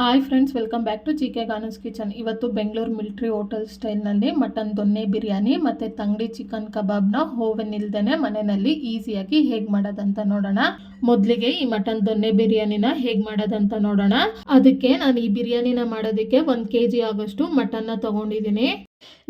Hi friends welcome back to G K Ganas kitchen ಇವತ್ತು Bengaluru military hotel ಸ್ಟೈಲ್ನಲ್ಲಿ mutton ದೊನ್ನೆ ಬಿರಿಯಾನಿ ಮತ್ತು tangdi chicken ಕಬಾಬ್ನ oven ಇಲ್ದೇ ಮನೆಯಲ್ಲಿ ಈಸಿಯಾಗಿ ಹೇಗೆ ಮಾಡೋದಂತ ನೋಡೋಣ. ಮೊದಲಿಗೆ ಈ ಮಟನ್ ದೊನ್ನೆ ಬಿರಿಯಾನಿನ ಹೇಗೆ ಮಾಡೋದಂತ ನೋಡೋಣ. ಅದಕ್ಕೆ ನಾನು ಈ ಬಿರಿಯಾನಿನ ಮಾಡೋದಕ್ಕೆ ಒಂದು ಕೆ ಜಿ ಆಗೋಷ್ಟು ಮಟನ್ನ ತೊಗೊಂಡಿದ್ದೀನಿ.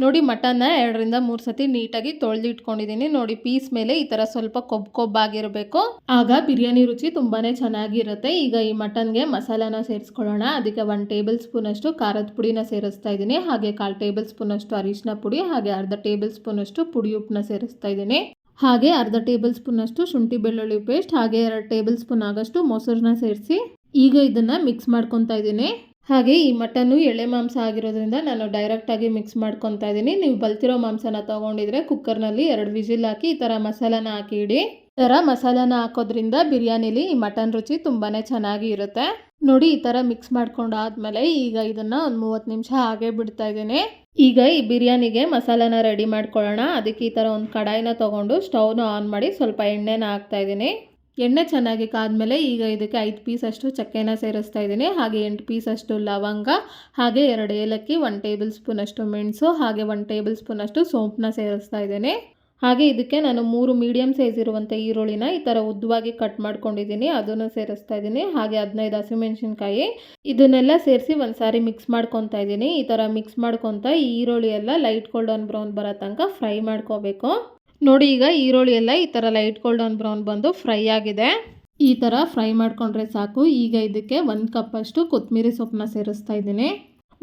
ನೋಡಿ ಮಟನ್ನ ಎರಡರಿಂದ ಮೂರು ಸತಿ ನೀಟಾಗಿ ತೊಳೆದಿಟ್ಕೊಂಡಿದ್ದೀನಿ ನೋಡಿ ಪೀಸ್ ಮೇಲೆ ಈ ಥರ ಸ್ವಲ್ಪ ಕೊಬ್ಬು ಕೊಬ್ಬಾಗಿರಬೇಕು ಆಗ ಬಿರಿಯಾನಿ ರುಚಿ ತುಂಬಾ ಚೆನ್ನಾಗಿರುತ್ತೆ. ಈಗ ಈ ಮಟನ್ಗೆ ಮಸಾಲಾನ ಸೇರಿಸ್ಕೊಳ್ಳೋಣ. ಅದಕ್ಕೆ ಒನ್ ಟೇಬಲ್ ಸ್ಪೂನ್ ಅಷ್ಟು ಖಾರದ ಪುಡಿನ ಸೇರಿಸ್ತಾ ಇದ್ದೀನಿ. ಹಾಗೆ ಕಾಲು ಟೇಬಲ್ ಸ್ಪೂನ್ ಅಷ್ಟು ಅರಿಶಿನ ಪುಡಿ, ಹಾಗೆ ಅರ್ಧ ಟೇಬಲ್ ಸ್ಪೂನ್ ಅಷ್ಟು ಪುಡಿ ಉಪ್ಪನ್ನ ಸೇರಿಸ್ತಾ ಇದ್ದೀನಿ. ಹಾಗೆ ಅರ್ಧ ಟೇಬಲ್ ಸ್ಪೂನ್ ಅಷ್ಟು ಶುಂಠಿ ಬೆಳ್ಳುಳ್ಳಿ ಪೇಸ್ಟ್ ಹಾಗೆ ಎರಡು ಟೇಬಲ್ ಸ್ಪೂನ್ ಆಗಷ್ಟು ಮೊಸರನ್ನ ಸೇರಿಸಿ ಈಗ ಇದನ್ನ ಮಿಕ್ಸ್ ಮಾಡ್ಕೊತಾ ಇದ್ದೀನಿ. ಹಾಗೆ ಈ ಮಟನ್ನು ಎಳೆ ಮಾಂಸ ಆಗಿರೋದ್ರಿಂದ ನಾನು ಡೈರೆಕ್ಟಾಗಿ ಮಿಕ್ಸ್ ಮಾಡ್ಕೊತಾ ಇದ್ದೀನಿ. ನೀವು ಬಲ್ತಿರೋ ಮಾಂಸನ ತೊಗೊಂಡಿದ್ರೆ ಕುಕ್ಕರ್ನಲ್ಲಿ ಎರಡು ವಿಜಿಲ್ ಹಾಕಿ ಈ ಥರ ಮಸಾಲಾನ ಹಾಕಿ ಇಡಿ ಈ ಥರ ಮಸಾಲಾನ ಹಾಕೋದ್ರಿಂದ ಬಿರಿಯಾನಿಲಿ ಈ ಮಟನ್ ರುಚಿ ತುಂಬಾ ಚೆನ್ನಾಗಿ ಇರುತ್ತೆ. ನೋಡಿ, ಈ ಥರ ಮಿಕ್ಸ್ ಮಾಡ್ಕೊಂಡಾದ್ಮೇಲೆ ಈಗ ಇದನ್ನು ಒಂದು ಮೂವತ್ತು ನಿಮಿಷ ಹಾಗೆ ಬಿಡ್ತಾ ಇದ್ದೀನಿ. ಈಗ ಈ ಬಿರಿಯಾನಿಗೆ ಮಸಾಲಾನ ರೆಡಿ ಮಾಡ್ಕೊಳ್ಳೋಣ. ಅದಕ್ಕೆ ಈ ಥರ ಒಂದು ಕಡಾಯಿನ ತೊಗೊಂಡು ಸ್ಟವ್ನ ಆನ್ ಮಾಡಿ ಸ್ವಲ್ಪ ಎಣ್ಣೆನ ಹಾಕ್ತಾ ಇದ್ದೀನಿ. ಎಣ್ಣೆ ಚೆನ್ನಾಗಿ ಕಾದ್ಮೇಲೆ ಈಗ ಇದಕ್ಕೆ ಐದು ಪೀಸಷ್ಟು ಚಕ್ಕೆನ ಸೇರಿಸ್ತಾ ಇದ್ದೀನಿ. ಹಾಗೆ ಎಂಟು ಪೀಸ್ ಅಷ್ಟು ಲವಂಗ, ಹಾಗೆ ಎರಡು ಏಲಕ್ಕಿ ಒನ್ ಟೇಬಲ್ ಸ್ಪೂನಷ್ಟು ಮೆಣಸು, ಹಾಗೆ ಒನ್ ಟೇಬಲ್ ಸ್ಪೂನಷ್ಟು ಸೋಂಪನ್ನ ಸೇರಿಸ್ತಾ ಇದ್ದೀನಿ. ಹಾಗೆ ಇದಕ್ಕೆ ನಾನು ಮೂರು ಮೀಡಿಯಮ್ ಸೈಜ್ ಇರುವಂಥ ಈರುಳ್ಳಿನ ಈ ಥರ ಉದ್ದವಾಗಿ ಕಟ್ ಮಾಡ್ಕೊಂಡಿದ್ದೀನಿ. ಅದನ್ನು ಸೇರಿಸ್ತಾ ಇದ್ದೀನಿ. ಹಾಗೆ ಹದಿನೈದು ಹಸಿಮೆಣಸಿನ್ಕಾಯಿ. ಇದನ್ನೆಲ್ಲ ಸೇರಿಸಿ ಒಂದು ಸಾರಿ ಮಿಕ್ಸ್ ಮಾಡ್ಕೊತಾ ಇದ್ದೀನಿ. ಈ ಥರ ಮಿಕ್ಸ್ ಮಾಡ್ಕೊತ ಈರುಳ್ಳಿ ಎಲ್ಲ ಲೈಟ್ ಗೋಲ್ಡನ್ ಬ್ರೌನ್ ಬರೋ ತನಕ ಫ್ರೈ ಮಾಡ್ಕೋಬೇಕು. ನೋಡಿ ಈಗ ಈರುಳ್ಳಿ ಎಲ್ಲ ಈ ಥರ ಲೈಟ್ ಗೋಲ್ಡನ್ ಬ್ರೌನ್ ಬಂದು ಫ್ರೈ ಆಗಿದೆ. ಈ ಥರ ಫ್ರೈ ಮಾಡ್ಕೊಂಡ್ರೆ ಸಾಕು. ಈಗ ಇದಕ್ಕೆ ಒಂದು ಕಪ್ಪಷ್ಟು ಕೊತ್ತಂಬರಿ ಸೊಪ್ಪನ್ನ ಸೇರಿಸ್ತಾ ಇದ್ದೀನಿ.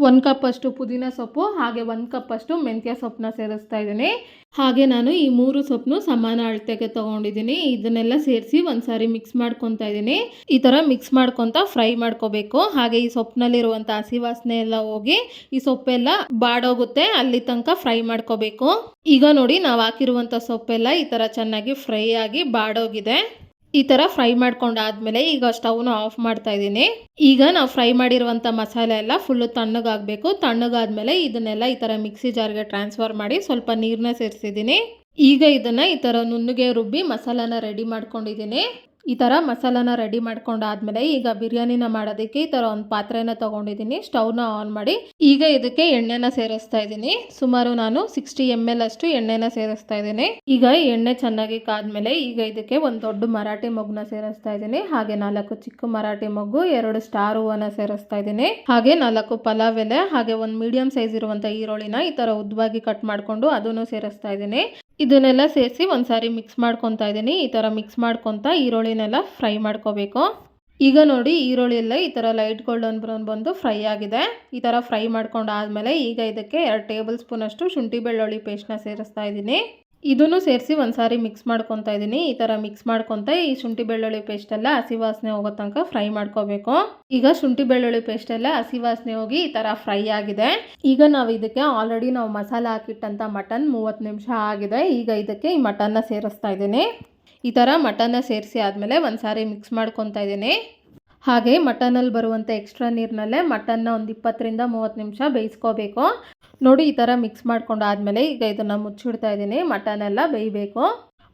ಒಂದು ಕಪ್ಪಷ್ಟು ಪುದೀನ ಸೊಪ್ಪು, ಹಾಗೆ ಒಂದು ಕಪ್ಪಷ್ಟು ಮೆಂತ್ಯ ಸೊಪ್ಪನ್ನ ಸೇರಿಸ್ತಾ ಇದ್ದೀನಿ. ಹಾಗೆ ನಾನು ಈ ಮೂರು ಸೊಪ್ಪನ್ನು ಸಮಾನ ಅಳತೆಗೆ ತೊಗೊಂಡಿದ್ದೀನಿ. ಇದನ್ನೆಲ್ಲ ಸೇರಿಸಿ ಒಂದ್ಸಾರಿ ಮಿಕ್ಸ್ ಮಾಡ್ಕೊತಾ ಇದ್ದೀನಿ. ಈ ಥರ ಮಿಕ್ಸ್ ಮಾಡ್ಕೊತ ಫ್ರೈ ಮಾಡ್ಕೋಬೇಕು. ಹಾಗೆ ಈ ಸೊಪ್ಪಿನಲ್ಲಿರುವಂಥ ಹಸಿ ವಾಸನೆ ಎಲ್ಲ ಹೋಗಿ ಈ ಸೊಪ್ಪೆಲ್ಲ ಬಾಡೋಗುತ್ತೆ. ಅಲ್ಲಿ ತನಕ ಫ್ರೈ ಮಾಡ್ಕೋಬೇಕು. ಈಗ ನೋಡಿ ನಾವು ಹಾಕಿರುವಂಥ ಸೊಪ್ಪೆಲ್ಲ ಈ ಥರ ಚೆನ್ನಾಗಿ ಫ್ರೈ ಆಗಿ ಬಾಡೋಗಿದೆ. ಈ ಥರ ಫ್ರೈ ಮಾಡ್ಕೊಂಡಾದ್ಮೇಲೆ ಈಗ ಸ್ಟವ್ನ ಆಫ್ ಮಾಡ್ತಾ ಇದ್ದೀನಿ. ಈಗ ನಾವು ಫ್ರೈ ಮಾಡಿರುವಂಥ ಮಸಾಲೆ ಎಲ್ಲ ಫುಲ್ಲು ತಣ್ಣಗಾಗಬೇಕು. ತಣ್ಣಗಾದ್ಮೇಲೆ ಇದನ್ನೆಲ್ಲ ಈ ಥರ ಮಿಕ್ಸಿ ಜಾರ್ಗೆ ಟ್ರಾನ್ಸ್ಫರ್ ಮಾಡಿ ಸ್ವಲ್ಪ ನೀರನ್ನ ಸೇರಿಸಿದ್ದೀನಿ. ಈಗ ಇದನ್ನು ಈ ಥರ ನುಣ್ಣಗೆ ರುಬ್ಬಿ ಮಸಾಲಾನ ರೆಡಿ ಮಾಡ್ಕೊಂಡಿದ್ದೀನಿ. ಈ ಥರ ಮಸಾಲಾನ ರೆಡಿ ಮಾಡ್ಕೊಂಡಾದ್ಮೇಲೆ ಈಗ ಬಿರಿಯಾನಿನ ಮಾಡೋದಕ್ಕೆ ಈ ಥರ ಒಂದು ಪಾತ್ರೆನ ತೊಗೊಂಡಿದ್ದೀನಿ. ಸ್ಟವ್ನ ಆನ್ ಮಾಡಿ ಈಗ ಇದಕ್ಕೆ ಎಣ್ಣೆನ ಸೇರಿಸ್ತಾ ಇದ್ದೀನಿ. ಸುಮಾರು ನಾನು ಸಿಕ್ಸ್ಟಿ ಎಂ ಎಲ್ ಅಷ್ಟು ಎಣ್ಣೆನ ಸೇರಿಸ್ತಾ ಇದ್ದೀನಿ. ಈಗ ಎಣ್ಣೆ ಚೆನ್ನಾಗಿ ಕಾದ್ಮೇಲೆ ಈಗ ಇದಕ್ಕೆ ಒಂದು ದೊಡ್ಡ ಮರಾಠಿ ಮೊಗ್ನ ಸೇರಿಸ್ತಾ ಇದ್ದೀನಿ. ಹಾಗೆ ನಾಲ್ಕು ಚಿಕ್ಕ ಮರಾಠಿ ಮೊಗ್ಗು, ಎರಡು ಸ್ಟಾರ್ ಹೂವನ್ನ ಸೇರಿಸ್ತಾ ಇದ್ದೀನಿ. ಹಾಗೆ ನಾಲ್ಕು ಪಲಾವ್ ಎಲೆ, ಹಾಗೆ ಒಂದು ಮೀಡಿಯಂ ಸೈಜ್ ಇರುವಂಥ ಈರುಳ್ಳಿನ ಈ ತರ ಉದ್ದವಾಗಿ ಕಟ್ ಮಾಡ್ಕೊಂಡು ಅದನ್ನು ಸೇರಿಸ್ತಾ ಇದ್ದೀನಿ. ಇದನ್ನೆಲ್ಲ ಸೇರಿಸಿ ಒಂದ್ಸಾರಿ ಮಿಕ್ಸ್ ಮಾಡ್ಕೊತಾ ಇದ್ದೀನಿ. ಈ ತರ ಮಿಕ್ಸ್ ಮಾಡ್ಕೊತಾ ಈರುಳ್ಳಿನೆಲ್ಲ ಫ್ರೈ ಮಾಡ್ಕೋಬೇಕು. ಈಗ ನೋಡಿ ಈರುಳ್ಳಿ ಎಲ್ಲ ಈ ಥರ ಲೈಟ್ ಗೋಲ್ಡನ್ ಬ್ರೌನ್ ಬಂದು ಫ್ರೈ ಆಗಿದೆ. ಈ ಥರ ಫ್ರೈ ಮಾಡ್ಕೊಂಡಾದ್ಮೇಲೆ ಈಗ ಇದಕ್ಕೆ ಎರಡು ಟೇಬಲ್ ಸ್ಪೂನ್ ಅಷ್ಟು ಶುಂಠಿ ಬೆಳ್ಳುಳ್ಳಿ ಪೇಸ್ಟ್ನ ಸೇರಿಸ್ತಾ ಇದ್ದೀನಿ. ಇದನ್ನು ಸೇರಿಸಿ ಒಂದ್ಸಾರಿ ಮಿಕ್ಸ್ ಮಾಡ್ಕೊತಾ ಇದ್ದೀನಿ. ಈ ಥರ ಮಿಕ್ಸ್ ಮಾಡ್ಕೊತ ಈ ಶುಂಠಿ ಬೆಳ್ಳುಳ್ಳಿ ಪೇಸ್ಟ್ ಎಲ್ಲ ಹಸಿ ವಾಸನೆ ಹೋಗೋ ತನಕ ಫ್ರೈ ಮಾಡ್ಕೋಬೇಕು. ಈಗ ಶುಂಠಿ ಬೆಳ್ಳುಳ್ಳಿ ಪೇಸ್ಟ್ ಎಲ್ಲ ಹಸಿ ವಾಸನೆ ಹೋಗಿ ಈ ಥರ ಫ್ರೈ ಆಗಿದೆ. ಈಗ ನಾವು ಇದಕ್ಕೆ ಆಲ್ರೆಡಿ ನಾವು ಮಸಾಲ ಹಾಕಿಟ್ಟಂಥ ಮಟನ್ ಮೂವತ್ತು ನಿಮಿಷ ಆಗಿದೆ. ಈಗ ಇದಕ್ಕೆ ಈ ಮಟನ್ನ ಸೇರಿಸ್ತಾ ಇದ್ದೀನಿ. ಈ ಥರ ಮಟನ್ನ ಸೇರಿಸಿ ಆದಮೇಲೆ ಒಂದು ಸಾರಿ ಮಿಕ್ಸ್ ಮಾಡ್ಕೊತಾ ಇದ್ದೀನಿ. ಹಾಗೆ ಮಟನಲ್ಲಿ ಬರುವಂಥ ಎಕ್ಸ್ಟ್ರಾ ನೀರಿನಲ್ಲೇ ಮಟನ್ನ ಒಂದು ಇಪ್ಪತ್ತರಿಂದ ಮೂವತ್ತು ನಿಮಿಷ ಬೇಯಿಸ್ಕೋಬೇಕು. ನೋಡಿ ಈ ಥರ ಮಿಕ್ಸ್ ಮಾಡ್ಕೊಂಡು ಆದಮೇಲೆ ಈಗ ಇದನ್ನು ಮುಚ್ಚಿಡ್ತಾ ಇದ್ದೀನಿ ಮಟನ್ ಎಲ್ಲ ಬೇಯಬೇಕು.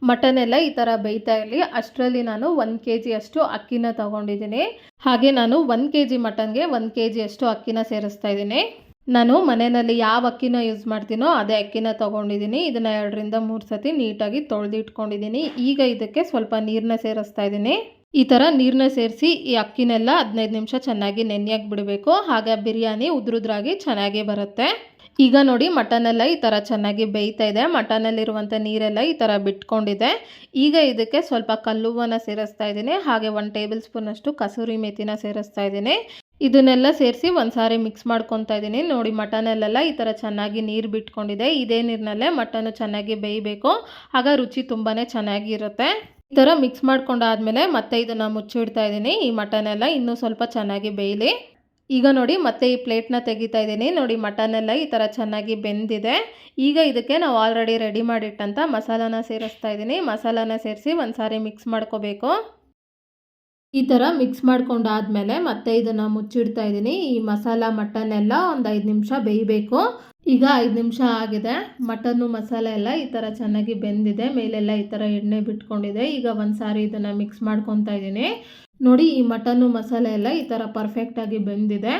ಮಟನ್ ಎಲ್ಲ ಈ ಥರ ಬೇಯ್ತಾ ಇರಲಿ. ಅಷ್ಟರಲ್ಲಿ ನಾನು ಒಂದು ಕೆ ಜಿ ಅಷ್ಟು ಅಕ್ಕಿನ ತಗೊಂಡಿದ್ದೀನಿ. ಹಾಗೆ ನಾನು ಒಂದು ಕೆ ಜಿ ಮಟನ್ಗೆ ಒಂದು ಕೆ ಜಿ ಅಷ್ಟು ಅಕ್ಕಿನ ಸೇರಿಸ್ತಾ ಇದ್ದೀನಿ. ನಾನು ಮನೆಯಲ್ಲಿ ಯಾವ ಅಕ್ಕಿನ ಯೂಸ್ ಮಾಡ್ತೀನೋ ಅದೇ ಅಕ್ಕಿನ ತೊಗೊಂಡಿದ್ದೀನಿ. ಇದನ್ನು ಎರಡರಿಂದ ಮೂರು ಸತಿ ನೀಟಾಗಿ ತೊಳೆದಿಟ್ಕೊಂಡಿದ್ದೀನಿ ಈಗ ಇದಕ್ಕೆ ಸ್ವಲ್ಪ ನೀರನ್ನ ಸೇರಿಸ್ತಾ ಇದ್ದೀನಿ. ಈ ಥರ ನೀರನ್ನ ಸೇರಿಸಿ ಈ ಅಕ್ಕಿನೆಲ್ಲ ಹದಿನೈದು ನಿಮಿಷ ಚೆನ್ನಾಗಿ ನೆನೆಯಾಗಿ ಬಿಡಬೇಕು. ಹಾಗೆ ಬಿರಿಯಾನಿ ಉದ್ರುದ್ರಾಗಿ ಚೆನ್ನಾಗಿ ಬರುತ್ತೆ. ಈಗ ನೋಡಿ ಮಟನ್ ಎಲ್ಲ ಈ ಥರ ಚೆನ್ನಾಗಿ ಬೇಯ್ತಾ ಇದೆ. ಮಟನಲ್ಲಿರುವಂಥ ನೀರೆಲ್ಲ ಈ ಥರ ಬಿಟ್ಕೊಂಡಿದೆ. ಈಗ ಇದಕ್ಕೆ ಸ್ವಲ್ಪ ಕಲ್ಲುವನ್ನು ಸೇರಿಸ್ತಾ ಇದ್ದೀನಿ. ಹಾಗೆ ಒನ್ ಟೇಬಲ್ ಸ್ಪೂನ್ ಅಷ್ಟು ಕಸೂರಿ ಮೇಥಿನ ಸೇರಿಸ್ತಾ ಇದ್ದೀನಿ. ಇದನ್ನೆಲ್ಲ ಸೇರಿಸಿ ಒಂದು ಸಾರಿ ಮಿಕ್ಸ್ ಮಾಡ್ಕೊತಾ ಇದ್ದೀನಿ. ನೋಡಿ ಮಟನಲ್ಲೆಲ್ಲ ಈ ಥರ ಚೆನ್ನಾಗಿ ನೀರು ಬಿಟ್ಕೊಂಡಿದೆ. ಇದೇ ನೀರಿನಲ್ಲೇ ಮಟನ್ ಚೆನ್ನಾಗಿ ಬೇಯಬೇಕು. ಆಗ ರುಚಿ ತುಂಬಾ ಚೆನ್ನಾಗಿರುತ್ತೆ. ಈ ಥರ ಮಿಕ್ಸ್ ಮಾಡ್ಕೊಂಡಾದ್ಮೇಲೆ ಮತ್ತೆ ಇದನ್ನು ಮುಚ್ಚಿಡ್ತಾ ಇದ್ದೀನಿ. ಈ ಮಟನ್ ಎಲ್ಲ ಇನ್ನೂ ಸ್ವಲ್ಪ ಚೆನ್ನಾಗಿ ಬೇಯಲಿ. ಈಗ ನೋಡಿ ಮತ್ತೆ ಈ ಪ್ಲೇಟ್ನ ತೆಗಿತಾ ಇದ್ದೀನಿ. ನೋಡಿ ಮಟನ್ ಎಲ್ಲ ಈ ಥರ ಚೆನ್ನಾಗಿ ಬೆಂದಿದೆ. ಈಗ ಇದಕ್ಕೆ ನಾವು ಆಲ್ರೆಡಿ ರೆಡಿ ಮಾಡಿಟ್ಟಂಥ ಮಸಾಲಾನ ಸೇರಿಸ್ತಾ ಇದ್ದೀನಿ. ಮಸಾಲಾನ ಸೇರಿಸಿ ಒಂದು ಸಾರಿ ಮಿಕ್ಸ್ ಮಾಡ್ಕೋಬೇಕು. ಈ ಥರ ಮಿಕ್ಸ್ ಮಾಡ್ಕೊಂಡಾದ್ಮೇಲೆ ಮತ್ತೆ ಇದನ್ನು ಮುಚ್ಚಿಡ್ತಾ ಇದ್ದೀನಿ. ಈ ಮಸಾಲ ಮಟನ್ ಎಲ್ಲ ಒಂದು ಐದು ನಿಮಿಷ ಬೇಯಬೇಕು. ಈಗ ಐದು ನಿಮಿಷ ಆಗಿದೆ. ಮಟನ್ನು, ಮಸಾಲೆ ಎಲ್ಲ ಈ ಥರ ಚೆನ್ನಾಗಿ ಬೆಂದಿದೆ. ಮೇಲೆಲ್ಲ ಈ ಥರ ಎಣ್ಣೆ ಬಿಟ್ಕೊಂಡಿದೆ. ಈಗ ಒಂದು ಸಾರಿ ಇದನ್ನು ಮಿಕ್ಸ್ ಮಾಡ್ಕೊತಾ ಇದ್ದೀನಿ. ನೋಡಿ, ಈ ಮಟನ್ನು, ಮಸಾಲೆ ಎಲ್ಲ ಈ ಥರ ಪರ್ಫೆಕ್ಟಾಗಿ ಬೆಂದಿದೆ.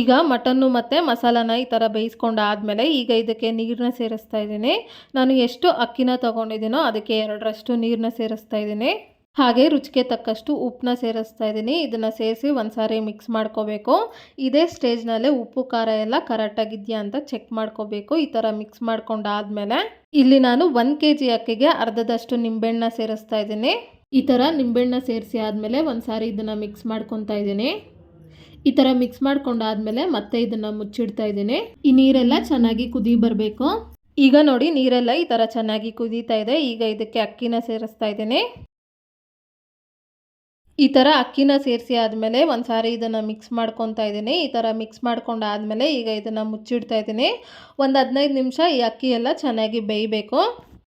ಈಗ ಮಟನ್ನು ಮತ್ತು ಮಸಾಲಾನ ಈ ಥರ ಬೇಯಿಸ್ಕೊಂಡು ಆದಮೇಲೆ ಈಗ ಇದಕ್ಕೆ ನೀರನ್ನ ಸೇರಿಸ್ತಾ ಇದ್ದೀನಿ. ನಾನು ಎಷ್ಟು ಅಕ್ಕಿನ ತೊಗೊಂಡಿದ್ದೀನೋ ಅದಕ್ಕೆ ಎರಡರಷ್ಟು ನೀರನ್ನ ಸೇರಿಸ್ತಾ ಇದ್ದೀನಿ. ಹಾಗೆ ರುಚಿಗೆ ತಕ್ಕಷ್ಟು ಉಪ್ಪನ್ನ ಸೇರಿಸ್ತಾ ಇದ್ದೀನಿ. ಇದನ್ನು ಸೇರಿಸಿ ಒಂದು ಸಾರಿ ಮಿಕ್ಸ್ ಮಾಡ್ಕೋಬೇಕು. ಇದೇ ಸ್ಟೇಜ್ನಲ್ಲೇ ಉಪ್ಪು, ಖಾರ ಎಲ್ಲ ಕರೆಕ್ಟಾಗಿದೆಯಾ ಅಂತ ಚೆಕ್ ಮಾಡ್ಕೋಬೇಕು. ಈ ಥರ ಮಿಕ್ಸ್ ಮಾಡ್ಕೊಂಡಾದ್ಮೇಲೆ ಇಲ್ಲಿ ನಾನು ಒಂದು ಕೆ ಜಿ ಅಕ್ಕಿಗೆ ಅರ್ಧದಷ್ಟು ನಿಂಬೆಹಣ್ಣ ಸೇರಿಸ್ತಾ ಇದ್ದೀನಿ. ಈ ಥರ ನಿಂಬೆಹಣ್ಣ ಸೇರಿಸಿ ಆದಮೇಲೆ ಒಂದು ಸಾರಿ ಇದನ್ನು ಮಿಕ್ಸ್ ಮಾಡ್ಕೊತಾ ಇದ್ದೀನಿ. ಈ ಥರ ಮಿಕ್ಸ್ ಮಾಡ್ಕೊಂಡಾದ್ಮೇಲೆ ಮತ್ತೆ ಇದನ್ನು ಮುಚ್ಚಿಡ್ತಾ ಇದ್ದೀನಿ. ಈ ನೀರೆಲ್ಲ ಚೆನ್ನಾಗಿ ಕುದಿ ಬರಬೇಕು. ಈಗ ನೋಡಿ ನೀರೆಲ್ಲ ಈ ಥರ ಚೆನ್ನಾಗಿ ಕುದೀತಾ ಇದೆ. ಈಗ ಇದಕ್ಕೆ ಅಕ್ಕಿನ ಸೇರಿಸ್ತಾ ಇದ್ದೀನಿ. ಈ ಥರ ಅಕ್ಕಿನ ಸೇರಿಸಿ ಆದಮೇಲೆ ಒಂದು ಸಾರಿ ಇದನ್ನು ಮಿಕ್ಸ್ ಮಾಡ್ಕೊತಾ ಇದ್ದೀನಿ. ಈ ಥರ ಮಿಕ್ಸ್ ಮಾಡ್ಕೊಂಡಾದ್ಮೇಲೆ ಈಗ ಇದನ್ನು ಮುಚ್ಚಿಡ್ತಾ ಇದ್ದೀನಿ. ಒಂದು ಹದಿನೈದು ನಿಮಿಷ ಈ ಅಕ್ಕಿ ಎಲ್ಲ ಚೆನ್ನಾಗಿ ಬೇಯಬೇಕು.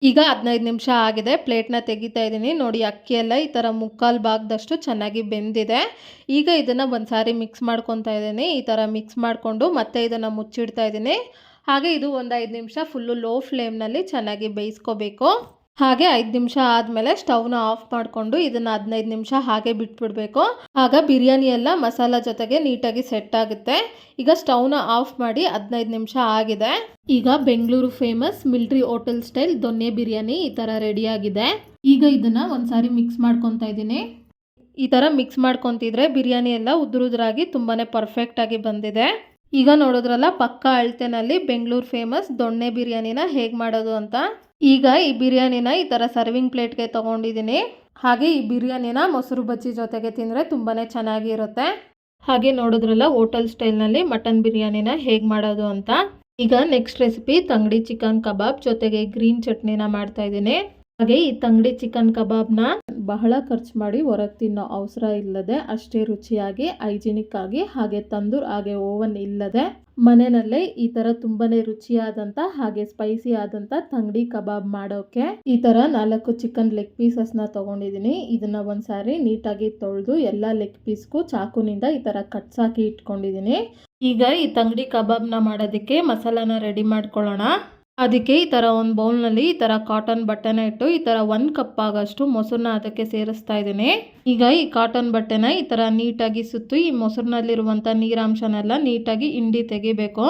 ಈಗ ಹದಿನೈದು ನಿಮಿಷ ಆಗಿದೆ. ಪ್ಲೇಟ್ನ ತೆಗಿತಾ ಇದ್ದೀನಿ. ನೋಡಿ, ಅಕ್ಕಿ ಎಲ್ಲ ಈ ಥರ ಮುಕ್ಕಾಲು ಭಾಗದಷ್ಟು ಚೆನ್ನಾಗಿ ಬೆಂದಿದೆ. ಈಗ ಇದನ್ನು ಒಂದು ಸಾರಿ ಮಿಕ್ಸ್ ಮಾಡ್ಕೊತಾ ಇದ್ದೀನಿ. ಈ ಥರ ಮಿಕ್ಸ್ ಮಾಡಿಕೊಂಡು ಮತ್ತೆ ಇದನ್ನು ಮುಚ್ಚಿಡ್ತಾ ಇದ್ದೀನಿ. ಹಾಗೆ ಇದು ಒಂದು ಐದು ನಿಮಿಷ ಫುಲ್ಲು ಲೋ ಫ್ಲೇಮ್ನಲ್ಲಿ ಚೆನ್ನಾಗಿ ಬೇಯಿಸ್ಕೋಬೇಕು. ಹಾಗೆ ಐದು ನಿಮಿಷ ಆದಮೇಲೆ ಸ್ಟವ್ನ ಆಫ್ ಮಾಡಿಕೊಂಡು ಇದನ್ನು ಹದಿನೈದು ನಿಮಿಷ ಹಾಗೆ ಬಿಟ್ಬಿಡಬೇಕು. ಆಗ ಬಿರಿಯಾನಿ ಎಲ್ಲ ಮಸಾಲ ಜೊತೆಗೆ ನೀಟಾಗಿ ಸೆಟ್ ಆಗುತ್ತೆ. ಈಗ ಸ್ಟವ್ನ ಆಫ್ ಮಾಡಿ ಹದಿನೈದು ನಿಮಿಷ ಆಗಿದೆ. ಈಗ Bengaluru famous military hotel style donne biryani ಈ ಥರ ರೆಡಿಯಾಗಿದೆ ಈಗ ಇದನ್ನು ಒಂದ್ಸಾರಿ ಮಿಕ್ಸ್ ಮಾಡ್ಕೊತಾ ಇದ್ದೀನಿ. ಈ ಥರ ಮಿಕ್ಸ್ ಮಾಡ್ಕೊತಿದ್ರೆ ಬಿರಿಯಾನಿ ಎಲ್ಲ ಉದುರುದ್ರಾಗಿ ತುಂಬಾ ಪರ್ಫೆಕ್ಟಾಗಿ ಬಂದಿದೆ. ಈಗ ನೋಡೋದ್ರಲ್ಲ ಪಕ್ಕ ಅಳ್ತೆನಲ್ಲಿ ಬೆಂಗಳೂರು ಫೇಮಸ್ ದೊಣ್ಣೆ ಬಿರಿಯಾನಿನ ಹೇಗೆ ಮಾಡೋದು ಅಂತ. ಈಗ ಈ ಬಿರಿಯಾನಿನ ಈ ಥರ ಸರ್ವಿಂಗ್ ಪ್ಲೇಟ್ಗೆ ತೊಗೊಂಡಿದ್ದೀನಿ ಹಾಗೆ ಈ ಬಿರಿಯಾನಿನ ಮೊಸರು ಬಜ್ಜಿ ಜೊತೆಗೆ ತಿಂದರೆ ತುಂಬಾ ಚೆನ್ನಾಗಿರುತ್ತೆ. ಹಾಗೆ ನೋಡಿದ್ರಲ್ಲ ಹೋಟೆಲ್ ಸ್ಟೈಲ್ನಲ್ಲಿ ಮಟನ್ ಬಿರಿಯಾನಿನ ಹೇಗೆ ಮಾಡೋದು ಅಂತ. ಈಗ next recipe tangdi chicken kebab ಜೊತೆಗೆ ಗ್ರೀನ್ ಚಟ್ನಿನ ಮಾಡ್ತಾ ಇದ್ದೀನಿ. ಹಾಗೆ ಈ ತಂಗಡಿ ಚಿಕನ್ ಕಬಾಬ್ನ ಬಹಳ ಖರ್ಚು ಮಾಡಿ ಹೊರಗೆ ತಿನ್ನೋ ಅವಸರ ಇಲ್ಲದೆ ಅಷ್ಟೇ ರುಚಿಯಾಗಿ, ಹೈಜಿನಿಕ್ ಆಗಿ, ಹಾಗೆ ತಂದೂರ್ ಹಾಗೆ ಓವನ್ ಇಲ್ಲದೆ ಮನೆಯಲ್ಲೇ ಈ ತರ ತುಂಬಾನೇ ರುಚಿಯಾದಂತ ಹಾಗೆ ಸ್ಪೈಸಿ ಆದಂತ ತಂಗಡಿ ಕಬಾಬ್ ಮಾಡೋಕೆ ಈ ತರ ನಾಲ್ಕು ಚಿಕನ್ ಲೆಗ್ ಪೀಸಸ್ನ ತಗೊಂಡಿದೀನಿ. ಇದನ್ನ ಒಂದ್ಸಾರಿ ನೀಟಾಗಿ ತೊಳೆದು ಎಲ್ಲಾ ಲೆಗ್ ಪೀಸ್ಗೂ ಚಾಕುನಿಂದ ಈ ತರ ಕಟ್ಸ್ ಹಾಕಿ ಇಟ್ಕೊಂಡಿದ್ದೀನಿ ಈಗ ಈ ತಂಗಡಿ ಕಬಾಬ್ನ ಮಾಡೋದಕ್ಕೆ ಮಸಾಲಾನ ರೆಡಿ ಮಾಡ್ಕೊಳ್ಳೋಣ. ಅದಕ್ಕೆ ಈ ಥರ ಒಂದು ಬೌಲ್ನಲ್ಲಿ ಈ ಥರ ಕಾಟನ್ ಬಟ್ಟೆನ ಇಟ್ಟು ಈ ಥರ ಒಂದು ಕಪ್ ಆಗೋಷ್ಟು ಮೊಸರನ್ನ ಅದಕ್ಕೆ ಸೇರಿಸ್ತಾ ಇದ್ದೀನಿ. ಈಗ ಈ ಕಾಟನ್ ಬಟ್ಟೆನ ಈ ಥರ ನೀಟಾಗಿ ಸುತ್ತು ಈ ಮೊಸರಿನಲ್ಲಿರುವಂಥ ನೀರಾಂಶನೆಲ್ಲ ನೀಟಾಗಿ ಹಿಂಡಿ ತೆಗಿಬೇಕು.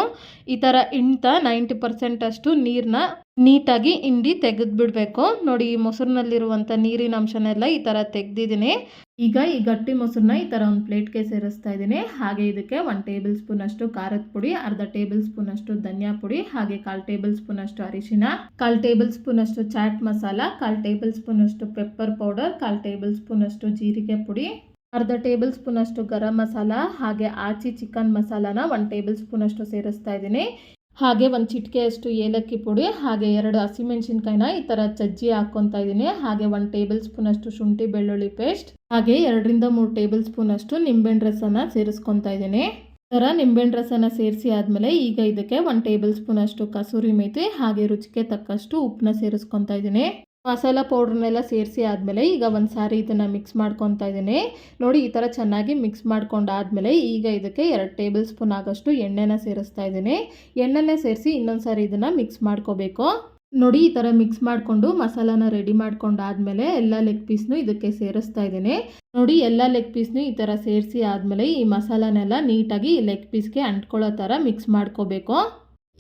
ಈ ಥರ ಹಿಂಡ್ತಾ ನೈಂಟಿ ಪರ್ಸೆಂಟ್ ಅಷ್ಟು ನೀರನ್ನ ನೀಟಾಗಿ ಹಿಂಡಿ ತೆಗೆದ್ಬಿಡ್ಬೇಕು. ನೋಡಿ, ಈ ಮೊಸರಿನಲ್ಲಿರುವಂಥ ನೀರಿನ ಅಂಶನೆಲ್ಲ ಈ ಥರ ತೆಗೆದಿದ್ದೀನಿ. ಈಗ ಈ ಗಟ್ಟಿ ಮೊಸರನ್ನ ಈ ಥರ ಒಂದು ಪ್ಲೇಟ್ಗೆ ಸೇರಿಸ್ತಾ ಇದ್ದೀನಿ. ಹಾಗೆ ಇದಕ್ಕೆ ಒಂದು ಟೇಬಲ್ ಸ್ಪೂನ್ ಅಷ್ಟು ಖಾರದ ಪುಡಿ, ಅರ್ಧ ಟೇಬಲ್ ಸ್ಪೂನ್ ಅಷ್ಟು ಧನಿಯಾ ಪುಡಿ, ಹಾಗೆ ಕಾಲು ಟೇಬಲ್ ಸ್ಪೂನ್ ಅಷ್ಟು ಅರಿಶಿನ, ಕಾಲು ಟೇಬಲ್ ಸ್ಪೂನ್ ಅಷ್ಟು ಚಾಟ್ ಮಸಾಲ, ಕಾಲು ಟೇಬಲ್ ಸ್ಪೂನ್ ಅಷ್ಟು ಪೆಪ್ಪರ್ ಪೌಡರ್, ಕಾಲು ಟೇಬಲ್ ಸ್ಪೂನ್ ಅಷ್ಟು ಜೀರಿಗೆ ಪುಡಿ, ಅರ್ಧ ಟೇಬಲ್ ಸ್ಪೂನ್ ಅಷ್ಟು ಗರಂ ಮಸಾಲ, ಹಾಗೆ ಆಚಿ ಚಿಕನ್ ಮಸಾಲಾನ ಒಂದು ಟೇಬಲ್ ಸ್ಪೂನ್ ಅಷ್ಟು ಸೇರಿಸ್ತಾ ಇದ್ದೀನಿ. ಹಾಗೆ ಒಂದು ಚಿಟಿಕೆಯಷ್ಟು ಏಲಕ್ಕಿ ಪುಡಿ, ಹಾಗೆ ಎರಡು ಹಸಿಮೆಣಸಿನ್ಕಾಯಿನ ಈ ಥರ ಚಜ್ಜಿ ಹಾಕ್ಕೊತಾ ಇದ್ದೀನಿ ಹಾಗೆ ಒಂದು ಟೇಬಲ್ ಸ್ಪೂನ್ ಅಷ್ಟು ಶುಂಠಿ ಬೆಳ್ಳುಳ್ಳಿ ಪೇಸ್ಟ್, ಹಾಗೆ ಎರಡರಿಂದ ಮೂರು ಟೇಬಲ್ ಸ್ಪೂನ್ ಅಷ್ಟು ನಿಂಬೆಹಣ್ಣು ರಸನ ಸೇರಿಸ್ಕೊತಾ ಇದ್ದೀನಿ ಥರ ನಿಂಬೆಹಣ್ಣು ರಸನ ಸೇರಿಸಿ ಆದಮೇಲೆ ಈಗ ಇದಕ್ಕೆ ಒಂದು ಟೇಬಲ್ ಸ್ಪೂನ್ ಅಷ್ಟು ಕಸೂರಿ ಮೇಥಿ ಹಾಗೆ ರುಚಿಗೆ ತಕ್ಕಷ್ಟು ಉಪ್ಪನ್ನ ಸೇರಿಸ್ಕೊತಾ ಇದ್ದೀನಿ ಮಸಾಲ ಪೌಡ್ರನ್ನೆಲ್ಲ ಸೇರಿಸಿ ಆದಮೇಲೆ ಈಗ ಒಂದು ಸಾರಿ ಇದನ್ನು ಮಿಕ್ಸ್ ಮಾಡ್ಕೊತಾ ಇದ್ದೀನಿ. ನೋಡಿ, ಈ ಥರ ಚೆನ್ನಾಗಿ ಮಿಕ್ಸ್ ಮಾಡ್ಕೊಂಡಾದ್ಮೇಲೆ ಈಗ ಇದಕ್ಕೆ ಎರಡು ಟೇಬಲ್ ಸ್ಪೂನ್ ಆಗೋಷ್ಟು ಎಣ್ಣೆನ ಸೇರಿಸ್ತಾ ಇದ್ದೀನಿ. ಎಣ್ಣೆನೇ ಸೇರಿಸಿ ಇನ್ನೊಂದು ಸಾರಿ ಇದನ್ನು ಮಿಕ್ಸ್ ಮಾಡ್ಕೋಬೇಕು. ನೋಡಿ, ಈ ಥರ ಮಿಕ್ಸ್ ಮಾಡಿಕೊಂಡು ಮಸಾಲಾನ ರೆಡಿ ಮಾಡ್ಕೊಂಡಾದ್ಮೇಲೆ ಎಲ್ಲ ಲೆಗ್ ಪೀಸ್ನು ಇದಕ್ಕೆ ಸೇರಿಸ್ತಾ ಇದ್ದೀನಿ. ನೋಡಿ, ಎಲ್ಲ ಲೆಗ್ ಪೀಸ್ನು ಈ ಥರ ಸೇರಿಸಿ ಆದಮೇಲೆ ಈ ಮಸಾಲಾನೆಲ್ಲ ನೀಟಾಗಿ ಲೆಗ್ ಪೀಸ್ಗೆ ಅಂಟ್ಕೊಳ್ಳೋ ಥರ ಮಿಕ್ಸ್ ಮಾಡ್ಕೋಬೇಕು.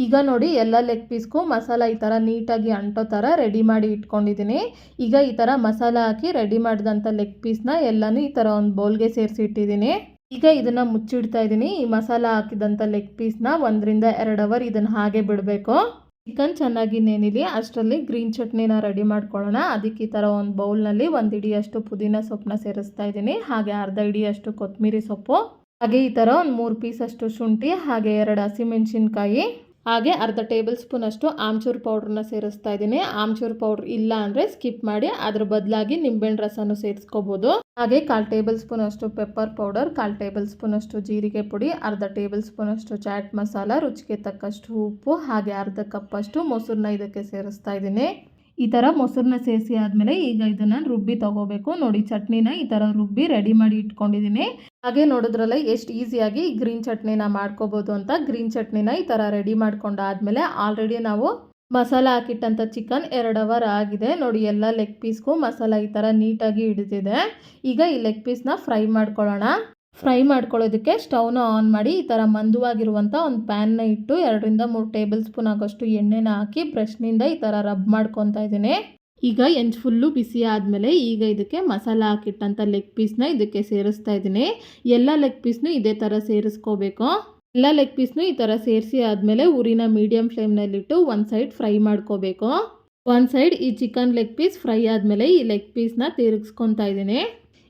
ಈಗ ನೋಡಿ ಎಲ್ಲ ಲೆಗ್ ಪೀಸ್ಗೂ ಮಸಾಲ ಈ ಥರ ನೀಟಾಗಿ ಅಂಟೋ ಥರ ರೆಡಿ ಮಾಡಿ ಇಟ್ಕೊಂಡಿದ್ದೀನಿ. ಈಗ ಈ ಥರ ಮಸಾಲ ಹಾಕಿ ರೆಡಿ ಮಾಡಿದಂಥ ಲೆಗ್ ಪೀಸ್ನ ಎಲ್ಲನೂ ಈ ಥರ ಒಂದು ಬೌಲ್ಗೆ ಸೇರಿಸಿ ಇಟ್ಟಿದ್ದೀನಿ. ಈಗ ಇದನ್ನು ಮುಚ್ಚಿಡ್ತಾ ಇದ್ದೀನಿ. ಈ ಮಸಾಲ ಹಾಕಿದಂಥ ಲೆಗ್ ಪೀಸ್ನ ಒಂದರಿಂದ ಎರಡು ಅವರ್ ಇದನ್ನು ಹಾಗೆ ಬಿಡಬೇಕು. ಚಿಕನ್ ಚೆನ್ನಾಗಿ ನೇನಿಲಿ, ಅಷ್ಟರಲ್ಲಿ ಗ್ರೀನ್ ಚಟ್ನಿನ ರೆಡಿ ಮಾಡ್ಕೊಳ್ಳೋಣ. ಅದಕ್ಕೆ ಈ ಥರ ಒಂದು ಬೌಲ್ನಲ್ಲಿ ಒಂದು ಇಡಿಯಷ್ಟು ಪುದೀನ ಸೊಪ್ಪನ್ನ ಸೇರಿಸ್ತಾ ಇದ್ದೀನಿ. ಹಾಗೆ ಅರ್ಧ ಇಡಿಯಷ್ಟು ಕೊತ್ತಂಬರಿ ಸೊಪ್ಪು. ಹಾಗೆ ಈ ಥರ ಒಂದು ಮೂರು ಪೀಸಷ್ಟು ಶುಂಠಿ, ಹಾಗೆ ಎರಡು ಹಸಿಮೆಣಸಿನ್ಕಾಯಿ. ಹಾಗೆ ಅರ್ಧ ಟೇಬಲ್ ಸ್ಪೂನ್ ಅಷ್ಟು ಆಮ್ಚೂರ್ ಪೌಡ್ರನ್ನ ಸೇರಿಸ್ತಾ ಇದ್ದೀನಿ. ಆಮ್ಚೂರ್ ಪೌಡ್ರ್ ಇಲ್ಲ ಅಂದರೆ ಸ್ಕಿಪ್ ಮಾಡಿ ಅದ್ರ ಬದಲಾಗಿ ನಿಂಬೆಹಣ್ಣು ರಸನೂ ಸೇರಿಸ್ಕೋಬೋದು. ಹಾಗೆ ಕಾಲು ಟೇಬಲ್ ಸ್ಪೂನ್ ಅಷ್ಟು ಪೆಪ್ಪರ್ ಪೌಡರ್, ಕಾಲು ಟೇಬಲ್ ಸ್ಪೂನ್ ಅಷ್ಟು ಜೀರಿಗೆ ಪುಡಿ, ಅರ್ಧ ಟೇಬಲ್ ಸ್ಪೂನ್ ಅಷ್ಟು ಚಾಟ್ ಮಸಾಲ, ರುಚಿಗೆ ತಕ್ಕಷ್ಟು ಉಪ್ಪು, ಹಾಗೆ ಅರ್ಧ ಕಪ್ಪಷ್ಟು ಮೊಸರನ್ನ ಇದಕ್ಕೆ ಸೇರಿಸ್ತಾ ಇದ್ದೀನಿ. ಈ ಥರ ಮೊಸರನ್ನ ಸೇರಿಸಿ ಆದಮೇಲೆ ಈಗ ಇದನ್ನು ರುಬ್ಬಿ ತಗೋಬೇಕು. ನೋಡಿ, ಚಟ್ನಿನ ಈ ಥರ ರುಬ್ಬಿ ರೆಡಿ ಮಾಡಿ ಇಟ್ಕೊಂಡಿದ್ದೀನಿ. ಹಾಗೆ ನೋಡಿದ್ರಲ್ಲ ಎಷ್ಟು ಈಸಿಯಾಗಿ ಗ್ರೀನ್ ಚಟ್ನಿನ ಮಾಡ್ಕೋಬೋದು ಅಂತ. ಗ್ರೀನ್ ಚಟ್ನಿನ ಈ ಥರ ರೆಡಿ ಮಾಡ್ಕೊಂಡಾದ್ಮೇಲೆ ಆಲ್ರೆಡಿ ನಾವು ಮಸಾಲ ಹಾಕಿಟ್ಟಂಥ ಚಿಕನ್ ಎರಡು ಅವರ್ ಆಗಿದೆ. ನೋಡಿ ಎಲ್ಲ ಲೆಗ್ ಪೀಸ್ಗೂ ಮಸಾಲ ಈ ಥರ ನೀಟಾಗಿ ಹಿಡಿದಿದೆ. ಈಗ ಈ ಲೆಗ್ ಪೀಸ್ನ ಫ್ರೈ ಮಾಡ್ಕೊಳ್ಳೋಣ. ಫ್ರೈ ಮಾಡ್ಕೊಳ್ಳೋದಕ್ಕೆ ಸ್ಟವ್ನ ಆನ್ ಮಾಡಿ ಈ ಥರ ಮಂದುವಾಗಿರುವಂಥ ಒಂದು ಪ್ಯಾನ್ನ ಇಟ್ಟು ಎರಡರಿಂದ ಮೂರು ಟೇಬಲ್ ಸ್ಪೂನ್ ಆಗೋಷ್ಟು ಎಣ್ಣೆನ ಹಾಕಿ ಬ್ರಷ್ನಿಂದ ಈ ಥರ ರಬ್ ಮಾಡ್ಕೊತಾ ಇದ್ದೀನಿ. ಈಗ ಎಂಜ್ ಫುಲ್ಲು ಬಿಸಿ ಆದಮೇಲೆ ಈಗ ಇದಕ್ಕೆ ಮಸಾಲ ಹಾಕಿಟ್ಟಂಥ ಲೆಗ್ ಪೀಸ್ನ ಇದಕ್ಕೆ ಸೇರಿಸ್ತಾ ಇದ್ದೀನಿ. ಎಲ್ಲ ಲೆಗ್ ಪೀಸ್ನು ಇದೇ ಥರ ಸೇರಿಸ್ಕೋಬೇಕು. ಎಲ್ಲ ಲೆಗ್ ಪೀಸ್ನು ಈ ಥರ ಸೇರಿಸಿ ಆದಮೇಲೆ ಊರಿನ ಮೀಡಿಯಮ್ ಫ್ಲೇಮ್ನಲ್ಲಿಟ್ಟು ಒಂದು ಸೈಡ್ ಫ್ರೈ ಮಾಡ್ಕೋಬೇಕು. ಒಂದು ಸೈಡ್ ಈ ಚಿಕನ್ ಲೆಗ್ ಪೀಸ್ ಫ್ರೈ ಆದಮೇಲೆ ಈ ಲೆಗ್ ಪೀಸ್ನ ತಿರುಗಿಸ್ಕೊತಾ ಇದ್ದೀನಿ.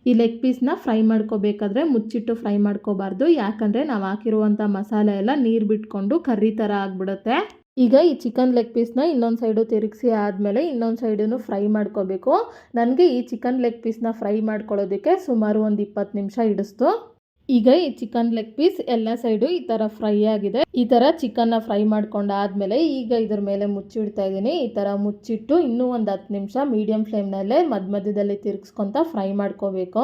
ಈ ಲೆಗ್ ಪೀಸ್ನ ಫ್ರೈ ಮಾಡ್ಕೋಬೇಕಾದ್ರೆ ಮುಚ್ಚಿಟ್ಟು ಫ್ರೈ ಮಾಡ್ಕೋಬಾರ್ದು. ಯಾಕಂದರೆ ನಾವು ಹಾಕಿರುವಂಥ ಮಸಾಲೆ ಎಲ್ಲ ನೀರು ಬಿಟ್ಕೊಂಡು ಕರ್ರಿ ಥರ ಆಗಿಬಿಡುತ್ತೆ. ಈಗ ಈ ಚಿಕನ್ ಲೆಗ್ ಪೀಸ್ನ ಇನ್ನೊಂದು ಸೈಡು ತಿರುಗಿಸಿ ಆದಮೇಲೆ ಇನ್ನೊಂದು ಸೈಡೂ ಫ್ರೈ ಮಾಡ್ಕೋಬೇಕು. ನನಗೆ ಈ ಚಿಕನ್ ಲೆಗ್ ಪೀಸ್ನ ಫ್ರೈ ಮಾಡ್ಕೊಳ್ಳೋದಕ್ಕೆ ಸುಮಾರು ಒಂದು ಇಪ್ಪತ್ತು ನಿಮಿಷ ಹಿಡಿಸ್ತು. ಈಗ ಈ ಚಿಕನ್ ಲೆಗ್ ಪೀಸ್ ಎಲ್ಲ ಸೈಡು ಈ ಥರ ಫ್ರೈ ಆಗಿದೆ. ಈ ಥರ ಚಿಕನ್ನ ಫ್ರೈ ಮಾಡ್ಕೊಂಡಾದ್ಮೇಲೆ ಈಗ ಇದ್ರ ಮೇಲೆ ಮುಚ್ಚಿಡ್ತಾ ಇದ್ದೀನಿ. ಈ ಥರ ಮುಚ್ಚಿಟ್ಟು ಇನ್ನೂ ಒಂದು ಹತ್ತು ನಿಮಿಷ ಮೀಡಿಯಂ ಫ್ಲೇಮ್ನಲ್ಲೇ ಮಧ್ಯ ಮಧ್ಯದಲ್ಲಿ ತಿರ್ಗಿಸ್ಕೊತ ಫ್ರೈ ಮಾಡ್ಕೋಬೇಕು.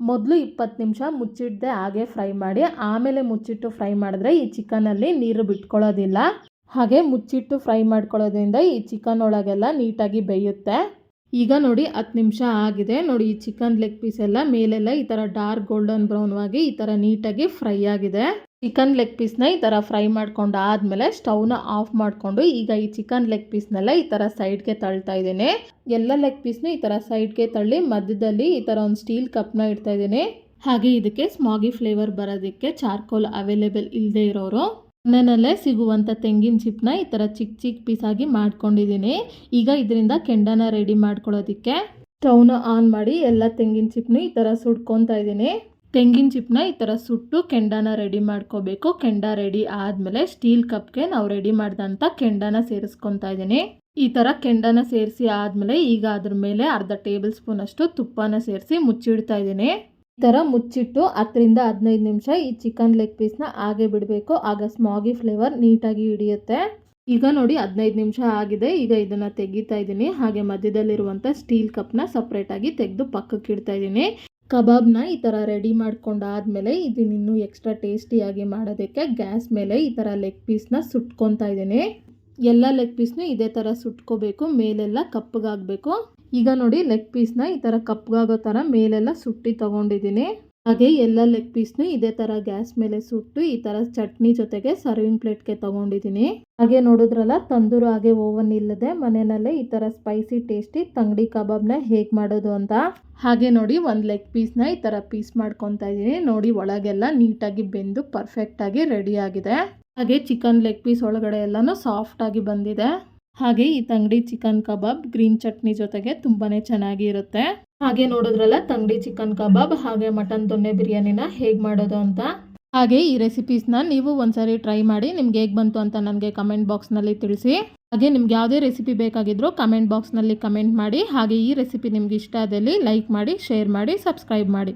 ಮೊದಲು ಇಪ್ಪತ್ತು ನಿಮಿಷ ಮುಚ್ಚಿಡ್ದೆ ಹಾಗೆ ಫ್ರೈ ಮಾಡಿ, ಆಮೇಲೆ ಮುಚ್ಚಿಟ್ಟು ಫ್ರೈ ಮಾಡಿದ್ರೆ ಈ ಚಿಕನಲ್ಲಿ ನೀರು ಬಿಟ್ಕೊಳ್ಳೋದಿಲ್ಲ. ಹಾಗೆ ಮುಚ್ಚಿಟ್ಟು ಫ್ರೈ ಮಾಡ್ಕೊಳ್ಳೋದ್ರಿಂದ ಈ ಚಿಕನ್ ಒಳಗೆಲ್ಲ ನೀಟಾಗಿ ಬೇಯುತ್ತೆ. ಈಗ ನೋಡಿ ಹತ್ತು ನಿಮಿಷ ಆಗಿದೆ. ನೋಡಿ ಈ ಚಿಕನ್ ಲೆಗ್ ಪೀಸ್ ಎಲ್ಲ ಮೇಲೆಲ್ಲ ಈ ಥರ ಡಾರ್ಕ್ ಗೋಲ್ಡನ್ ಬ್ರೌನ್ ಆಗಿ ಈ ಥರ ನೀಟಾಗಿ ಫ್ರೈ ಆಗಿದೆ. ಚಿಕನ್ ಲೆಗ್ ಪೀಸ್ನ ಈ ಥರ ಫ್ರೈ ಮಾಡ್ಕೊಂಡು ಆದಮೇಲೆ ಸ್ಟವ್ನ ಆಫ್ ಮಾಡಿಕೊಂಡು ಈಗ ಈ ಚಿಕನ್ ಲೆಗ್ ಪೀಸ್ನೆಲ್ಲ ಈ ಥರ ಸೈಡ್ಗೆ ತಳ್ತಾ ಇದ್ದೀನಿ. ಎಲ್ಲ ಲೆಗ್ ಪೀಸ್ನ ಈ ಥರ ಸೈಡ್ಗೆ ತಳ್ಳಿ ಮಧ್ಯದಲ್ಲಿ ಈ ಥರ ಒಂದು ಸ್ಟೀಲ್ ಕಪ್ನ ಇಡ್ತಾ ಇದ್ದೀನಿ. ಹಾಗೆ ಇದಕ್ಕೆ ಸ್ಮಾಗಿ ಫ್ಲೇವರ್ ಬರೋದಕ್ಕೆ ಚಾರ್ಕೋಲ್ ಅವೈಲೇಬಲ್ ಇಲ್ಲದೆ ಇರೋರು ಮನೆಯಲ್ಲೇ ಸಿಗುವಂಥ ತೆಂಗಿನ ಚಿಪ್ಪನ್ನ ಈ ಥರ ಚಿಕ್ಕ ಚಿಕ್ಕ ಪೀಸಾಗಿ ಮಾಡ್ಕೊಂಡಿದ್ದೀನಿ. ಈಗ ಇದರಿಂದ ಕೆಂಡನ ರೆಡಿ ಮಾಡ್ಕೊಳ್ಳೋದಕ್ಕೆ ಸ್ಟವ್ನ ಆನ್ ಮಾಡಿ ಎಲ್ಲ ತೆಂಗಿನ ಚಿಪ್ಪನ್ನ ಈ ಥರ ಸುಡ್ಕೊತಾ ಇದ್ದೀನಿ. ತೆಂಗಿನ ಚಿಪ್ಪನ್ನ ಈ ಥರ ಸುಟ್ಟು ಕೆಂಡನ ರೆಡಿ ಮಾಡ್ಕೋಬೇಕು. ಕೆಂಡ ರೆಡಿ ಆದಮೇಲೆ ಸ್ಟೀಲ್ ಕಪ್ಗೆ ನಾವು ರೆಡಿ ಮಾಡಿದಂಥ ಕೆಂಡನ ಸೇರಿಸ್ಕೊತಾ ಇದ್ದೀನಿ. ಈ ಥರ ಕೆಂಡನ ಸೇರಿಸಿ ಆದಮೇಲೆ ಈಗ ಅದ್ರ ಮೇಲೆ ಅರ್ಧ ಟೇಬಲ್ ಸ್ಪೂನ್ ಅಷ್ಟು ತುಪ್ಪನ ಸೇರಿಸಿ ಮುಚ್ಚಿಡ್ತಾ ಇದ್ದೀನಿ. ಥರ ಮುಚ್ಚಿಟ್ಟು ಹತ್ತರಿಂದ ಹದಿನೈದು ನಿಮಿಷ ಈ ಚಿಕನ್ ಲೆಗ್ ಪೀಸ್ನ ಹಾಗೆ ಬಿಡಬೇಕು. ಆಗ ಸ್ಮಾಗಿ ಫ್ಲೇವರ್ ನೀಟಾಗಿ ಹಿಡಿಯುತ್ತೆ. ಈಗ ನೋಡಿ ಹದಿನೈದು ನಿಮಿಷ ಆಗಿದೆ. ಈಗ ಇದನ್ನು ತೆಗಿತಾ ಇದ್ದೀನಿ. ಹಾಗೆ ಮಧ್ಯದಲ್ಲಿರುವಂಥ ಸ್ಟೀಲ್ ಕಪ್ನ ಸಪ್ರೇಟಾಗಿ ತೆಗೆದು ಪಕ್ಕಕ್ಕೆ ಇಡ್ತಾ ಇದ್ದೀನಿ. ಕಬಾಬ್ನ ಈ ಥರ ರೆಡಿ ಮಾಡ್ಕೊಂಡಾದಮೇಲೆ ಇದನ್ನ ಇನ್ನೂ ಎಕ್ಸ್ಟ್ರಾ ಟೇಸ್ಟಿಯಾಗಿ ಮಾಡೋದಕ್ಕೆ ಗ್ಯಾಸ್ ಮೇಲೆ ಈ ಥರ ಲೆಗ್ ಪೀಸ್ನ ಸುಟ್ಕೊತಾ ಇದ್ದೀನಿ. ಎಲ್ಲ ಲೆಗ್ ಪೀಸ್ನು ಇದೇ ಥರ ಸುಟ್ಕೋಬೇಕು. ಮೇಲೆಲ್ಲ ಕಪ್ಪಗಾಗಬೇಕು ಈಗ ನೋಡಿ ಲೆಗ್ ಪೀಸ್ನ ಈ ಥರ ಕಪ್ಪಗಾಗೋ ಥರ ಮೇಲೆಲ್ಲ ಸುಟ್ಟಿ ತೊಗೊಂಡಿದ್ದೀನಿ. ಹಾಗೆ ಎಲ್ಲ ಲೆಗ್ ಪೀಸ್ನು ಇದೇ ಥರ ಗ್ಯಾಸ್ ಮೇಲೆ ಸುಟ್ಟು ಈ ಥರ ಚಟ್ನಿ ಜೊತೆಗೆ ಸರ್ವಿಂಗ್ ಪ್ಲೇಟ್ಗೆ ತೊಗೊಂಡಿದ್ದೀನಿ. ಹಾಗೆ ನೋಡಿದ್ರಲ್ಲ ತಂದೂರು ಹಾಗೆ ಓವನ್ ಇಲ್ಲದೆ ಮನೆಯಲ್ಲೇ ಈ ಥರ ಸ್ಪೈಸಿ ಟೇಸ್ಟಿ ತಂಗಡಿ ಕಬಾಬ್ನ ಹೇಗೆ ಮಾಡೋದು ಅಂತ. ಹಾಗೆ ನೋಡಿ ಒಂದು ಲೆಗ್ ಪೀಸ್ನ ಈ ಥರ ಪೀಸ್ ಮಾಡ್ಕೊತಾ ಇದ್ದೀನಿ. ನೋಡಿ ಒಳಗೆಲ್ಲ ನೀಟಾಗಿ ಬೆಂದು ಪರ್ಫೆಕ್ಟಾಗಿ ರೆಡಿ ಆಗಿದೆ. ಹಾಗೆ ಚಿಕನ್ ಲೆಗ್ ಪೀಸ್ ಒಳಗಡೆ ಎಲ್ಲನೂ ಸಾಫ್ಟಾಗಿ ಬಂದಿದೆ. ಹಾಗೆ ಈ ತಂಗಡಿ ಚಿಕನ್ ಕಬಾಬ್ ಗ್ರೀನ್ ಚಟ್ನಿ ಜೊತೆಗೆ ತುಂಬಾನೇ ಚೆನ್ನಾಗಿ ಇರುತ್ತೆ ಹಾಗೆ ನೋಡಿದ್ರಲ್ಲ, ತಂಗಡಿ ಚಿಕನ್ ಕಬಾಬ್ ಹಾಗೆ ಮಟನ್ ದೊಣ್ಣೆ ಬಿರಿಯಾನಿನ ಹೇಗೆ ಮಾಡೋದು ಅಂತ. ಹಾಗೆ ಈ ರೆಸಿಪೀಸ್ನ ನೀವು ಒಂದ್ಸರಿ ಟ್ರೈ ಮಾಡಿ, ನಿಮ್ಗೆ ಹೇಗೆ ಬಂತು ಅಂತ ನನಗೆ ಕಮೆಂಟ್ ಬಾಕ್ಸ್ನಲ್ಲಿ ತಿಳಿಸಿ. ಹಾಗೆ ನಿಮ್ಗೆ ಯಾವುದೇ ರೆಸಿಪಿ ಬೇಕಾಗಿದ್ರೂ ಕಮೆಂಟ್ ಬಾಕ್ಸ್ನಲ್ಲಿ ಕಮೆಂಟ್ ಮಾಡಿ, ಹಾಗೆ ಈ ರೆಸಿಪಿ ನಿಮ್ಗೆ ಇಷ್ಟ ಆದಲ್ಲಿ ಲೈಕ್ ಮಾಡಿ, ಶೇರ್ ಮಾಡಿ, ಸಬ್ಸ್ಕ್ರೈಬ್ ಮಾಡಿ.